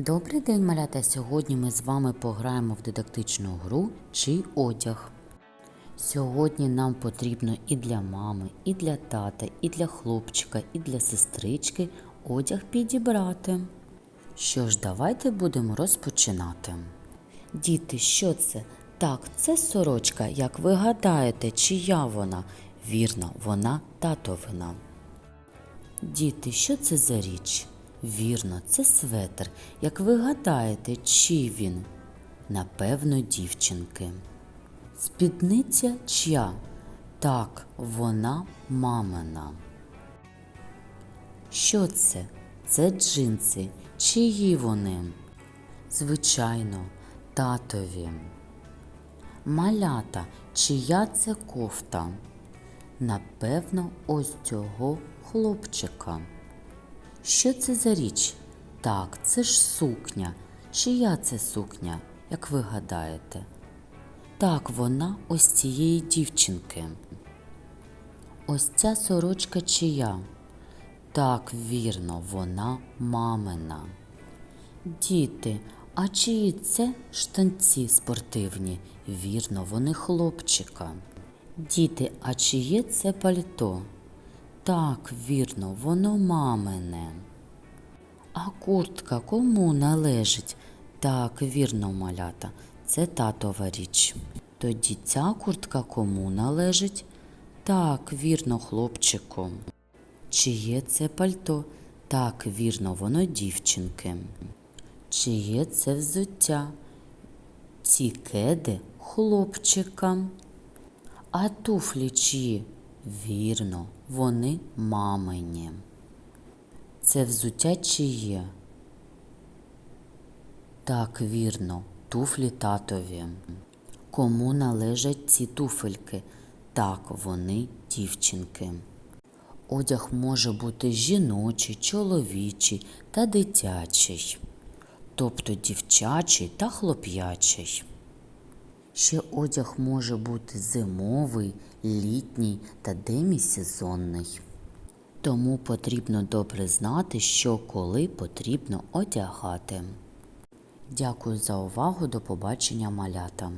Добрий день, малята! Сьогодні ми з вами пограємо в дидактичну гру «Чий одяг. Сьогодні нам потрібно і для мами, і для тата, і для хлопчика, і для сестрички одяг підібрати. Що ж, давайте будемо розпочинати. Діти, що це? Так, це сорочка, як ви гадаєте, чия вона? Вірно, вона татовина. Діти, що це за річ? Вірно, це светр. Як ви гадаєте, чий він? Напевно, дівчинки. Спідниця чия? Так, вона мамина. Що це? Це джинси. Чиї вони? Звичайно, татові. Малята, чия це кофта? Напевно, ось цього хлопчика. Що це за річ? Так, це ж сукня. Чия це сукня, як ви гадаєте? Так, вона ось цієї дівчинки. Ось ця сорочка чия? Так, вірно, вона мамина. Діти, а чиї це штанці спортивні? Вірно, вони хлопчика. Діти, а чиє це пальто? Так, вірно, воно мамине. А куртка кому належить? Так, вірно, малята, це татова річ. Тоді ця куртка кому належить? Так, вірно, хлопчику. Чиє це пальто? Так, вірно, воно дівчинки. Чиє це взуття? Ці кеди хлопчика. А туфлі чиї? Вірно, вони мамині. Це взуття чиє? Так, вірно, туфлі татові. Кому належать ці туфельки? Так, вони дівчинки. Одяг може бути жіночий, чоловічий та дитячий, тобто дівчачий та хлоп'ячий. Ще одяг може бути зимовий, літній та демісезонний. Тому потрібно добре знати, що коли потрібно одягати. Дякую за увагу. До побачення малятам.